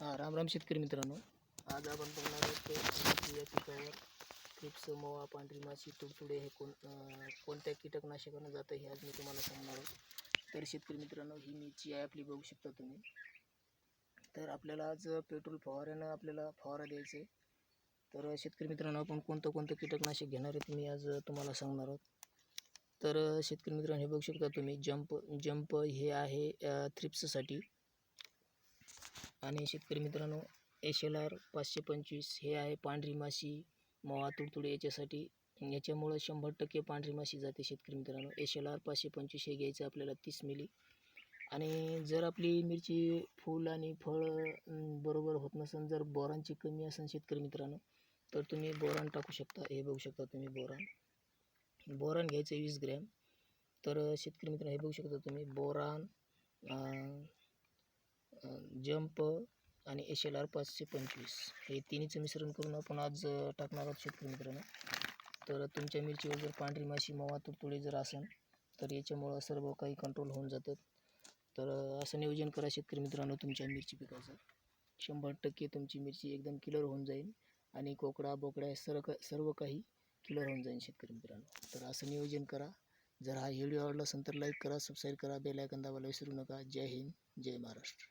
हा राम राम शेतकरी मित्रांनो. आज आपण बघणार आहोत या पिकावर क्रिप्स मोवा पांढरी माशी तुडतुडे हे कोण कोणत्या कीटकनाशकानं जातं हे आज मी तुम्हाला सांगणार आहोत तर शेतकरी मित्रांनो ही मिरची आहे आपली बघू शकता तुम्ही. तर आपल्याला आज पेट्रोल फवाऱ्यानं आपल्याला फवारा द्यायचं आहे तर शेतकरी मित्रांनो आपण कोणतं कोणतं कीटकनाशक घेणार आहे तुम्ही आज तुम्हाला सांगणार आहोत. तर शेतकरी मित्रांनो हे बघू शकता तुम्ही जंप जंप हे आहे थ्रिप्ससाठी. आणि शेतकरी मित्रांनो एश एल आर पाचशे पंचवीस हे आहे पांढरी माशी मवा तुडतुडे याच्यासाठी. याच्यामुळं शंभर टक्के पांढरी माशी जाते शेतकरी मित्रांनो. एश एल आर पाचशे पंचवीस हे घ्यायचं आपल्याला तीस मिली. आणि जर आपली मिरची फूल आणि फळ बरोबर होत नसेल जर बोरांची कमी असेल शेतकरी मित्रांनो तर तुम्ही बोरान टाकू शकता. हे बघू शकता तुम्ही बोरान. बोरान घ्यायचं वीस ग्रॅम. तर शेतकरी मित्रांनो हे बघू शकता तुम्ही बोरान जंप आणि एस एल आर पाचशे पंचवीस. हे तिन्हीचं मिश्रण करून आपण आज टाकणार आहोत शेतकरी मित्रांनो. तर तुमच्या मिरचीवर जर पांढरी माशी मवा तुडतुडे जर असेल तर याच्यामुळं सर्व काही कंट्रोल होऊन जातात. तर असं नियोजन करा शेतकरी मित्रांनो तुमच्या मिरची पिकाचं. शंभर टक्के तुमची मिरची एकदम किलर होऊन जाईल आणि कोकडा बोकड्या सर्व का सर्व काही किलर होऊन जाईल शेतकरी मित्रांनो. तर असं नियोजन करा. जर हा व्हिडिओ आवडला असेल तर लाईक करा सबस्क्राईब करा बेल आयकन दाबायला विसरू नका. जय हिंद जय महाराष्ट्र.